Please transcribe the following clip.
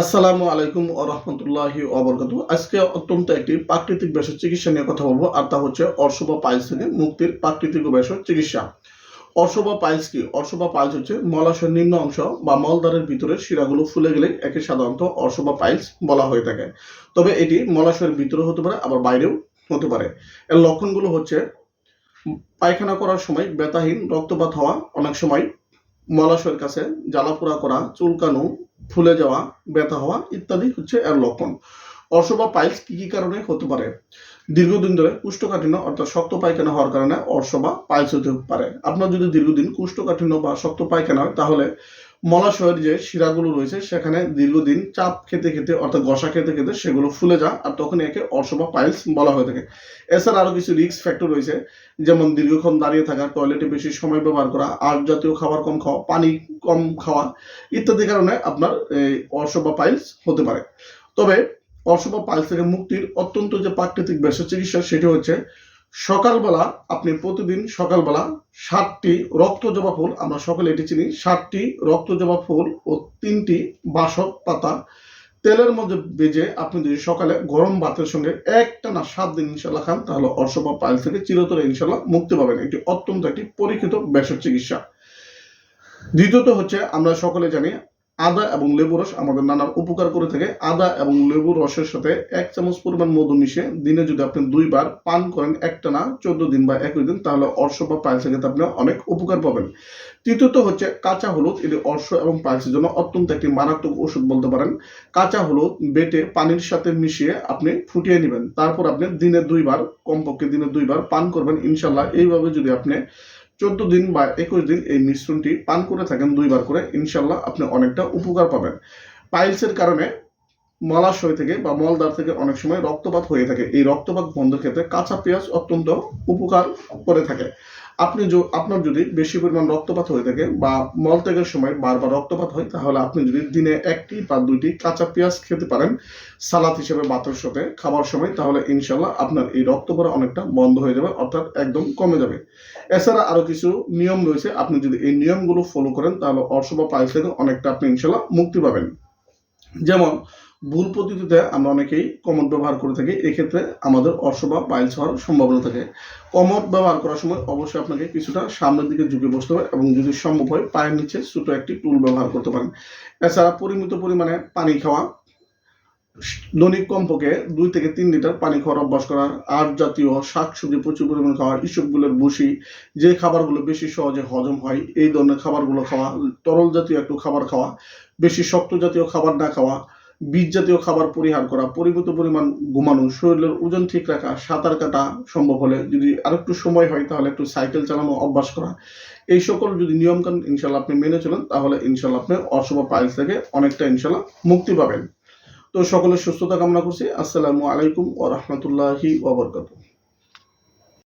আসসালামু আলাইকুম রহমতুল্লাহি অবরকাতু আজকে অত্যন্ত একটি প্রাকৃতিক ভেষজ চিকিৎসা নিয়ে কথা বলব, আর তা হচ্ছে অর্শবা পাইলস থেকে মুক্তির প্রাকৃতিক ভেষজ চিকিৎসা। অর্শবা পাইলস কি? অর্শবা পাইলস হচ্ছে মলাশয়ের নিম্ন অংশ বা মলদ্বারের ভিতরে শিরাগুলো ফুলে গেলে একে সাধারণত অর্শবা পাইলস বলা হয়ে থাকে। তবে এটি মলাশয়ের ভিতরে হতে পারে, আবার বাইরেও হতে পারে। এর লক্ষণগুলো হচ্ছে পায়খানা করার সময় ব্যথাহীন রক্তপাত হওয়া, অনেক সময় মলাশয়ের কাছে জ্বালাপোড়া করা, চুলকানো ফুলে যাওয়া, ব্যথা হওয়া ইত্যাদি হচ্ছে এর লক্ষণ। অর্শবা পাইলস কি কি কারণে হতে পারে? দীর্ঘদিন ধরে কুষ্ঠকাঠিন্য অর্থাৎ শক্ত পায়খানা হওয়ার কারণে অর্শবা পাইলস হতে পারে। আপনার যদি দীর্ঘদিন কুষ্ঠকাঠিন্য বা শক্ত পায়খানা হয়, তাহলে মলাশয়ের যে শিরাগুলো রয়েছে, সেখানে দীর্ঘদিন চাপ খেতে খেতে, অর্থাৎ ঘষা খেতে খেতে সেগুলো ফুলে যায়, আর তখন একে অর্শবা পাইলস বলা হয়ে থাকে। এছাড়া আরও কিছু রিস্ক ফ্যাক্টর রয়েছে, যেমন দীর্ঘক্ষণ দাঁড়িয়ে থাকা টয়লেটে বেশি সময় ব্যবহার করা আর জাতীয় খাবার কম খাওয়া, পানি কম খাওয়া ইত্যাদি কারণে আপনার এই অর্শবা পাইলস হতে পারে। তবে অর্শবা পাইলস থেকে মুক্তির অত্যন্ত যে প্রাকৃতিক ভেষজ চিকিৎসা সেটি হচ্ছে সকালবেলা, আপনি প্রতিদিন সকালবেলা ষাটটি রক্ত জবা ফুল, আমরা সকলে এটি চিনি ষাটটি রক্ত জবা ফুল ও তিনটি বাসক পাতা তেলের মধ্যে বেজে আপনি যদি সকালে গরম ভাতের সঙ্গে একটা না সাত দিন ইনশাল্লাহ খান, তাহলে অর্শবা পাইল থেকে চিরতরে ইনশাল্লাহ মুক্তি পাবেন। এটি অত্যন্ত একটি পরীক্ষিত ভেষজ চিকিৎসা। দ্বিতীয়ত হচ্ছে, আমরা সকলে জানি আদা এবং লেবু রস আমাদের নানান উপকার করে থাকে। আদা এবং লেবু রসের সাথে এক চামচ পরিমাণ মধু মিশিয়ে দিনে যদি আপনি দুইবার পান করেন একটা না চোদ্দ দিন বা একুশ দিন, তাহলে অর্শ বা পাইলস ক্ষেত্রে আপনি অনেক উপকার পাবেন। তৃতীয়ত হচ্ছে কাঁচা হলুদ, এটি অর্শ এবং পাইলসের জন্য অত্যন্ত একটি মারাত্মক ওষুধ বলতে পারেন। কাঁচা হলুদ বেটে পানির সাথে মিশিয়ে আপনি ফুটিয়ে নেবেন। তারপর আপনি দিনে দুইবার, কমপক্ষে দিনে দুইবার পান করবেন। ইনশাল্লাহ এইভাবে যদি আপনি চোদ্দ দিন বা একুশ দিন এই মিশ্রণটি পান করে থাকেন, দুইবার করে ইনশাল্লাহ আপনি অনেকটা উপকার পাবেন। পাইলসের কারণে মলাশয় থেকে বা মলদার থেকে অনেক সময় রক্তপাত হয়ে থাকে। এই রক্তপাত বন্ধের ক্ষেত্রে কাঁচা পেঁয়াজ অত্যন্ত উপকার করে থাকে। আপনি আপনার যদি বেশি পরিমাণ রক্তপাত হয়ে থাকে বা মলত্যাগের সময় বারবার রক্তপাত হয়, তাহলে আপনি যদি দিনে একটি বা দুইটি কাঁচা পেঁয়াজ খেতে পারেন সালাদ হিসেবে ভাতের সাথে খাবার সময়, তাহলে ইনশাল্লাহ আপনার এই রক্ত পড়া অনেকটা বন্ধ হয়ে যাবে, অর্থাৎ একদম কমে যাবে। এছাড়া আরও কিছু নিয়ম রয়েছে, আপনি যদি এই নিয়মগুলো ফলো করেন, তাহলে অর্শবা পাইলস থেকে অনেকটা আপনি ইনশাল্লাহ মুক্তি পাবেন। যেমন ভুল পদ্ধতিতে আমরা অনেকেই কমট ব্যবহার করে থাকি, এক্ষেত্রে আমাদের অর্শবা পাইলস হওয়ার সম্ভাবনা থাকে। কমট ব্যবহার করার সময় অবশ্যই আপনাকে কিছুটা সামনের দিকে ঝুঁকে বসতে হবে এবং যদি সম্ভব হয় পায়ের নিচে ছোট একটি টুল ব্যবহার করতে পারেন। এছাড়া পরিমিত পরিমাণে পানি খাওয়া, দৈনিক কমপক্ষে দুই থেকে তিন লিটার পানি খাওয়ার অভ্যাস করা আট জাতীয় শাকসবজি প্রচুর পরিমাণে খাওয়া, ইসবগুলোর বসি, যে খাবারগুলো বেশি সহজে হজম হয়, এই ধরনের খাবারগুলো খাওয়া, তরল জাতীয় একটু খাবার খাওয়া, বেশি শক্ত জাতীয় খাবার না খাওয়া বীজ জাতীয় খাবার পরিহার করা, পরিমিত পরিমাণ ঘুমানো, শরীরের ওজন ঠিক রাখা, সাঁতার কাটা সম্ভব হলে যদি আরেকটু সময় হয় তাহলে একটু সাইকেল চালানো, অভ্যাস করা। এই সকল যদি নিয়মকানুন ইনশাল্লাহ আপনি মেনে চলেন, তাহলে ইনশাল্লাহ আপনি অশুভ পাইলস থেকে অনেকটা ইনশাল্লাহ মুক্তি পাবেন। তো সকলের সুস্থতা কামনা করছি। আসসালামু আলাইকুম ও রহমতুল্লাহি ওবরকাতুহ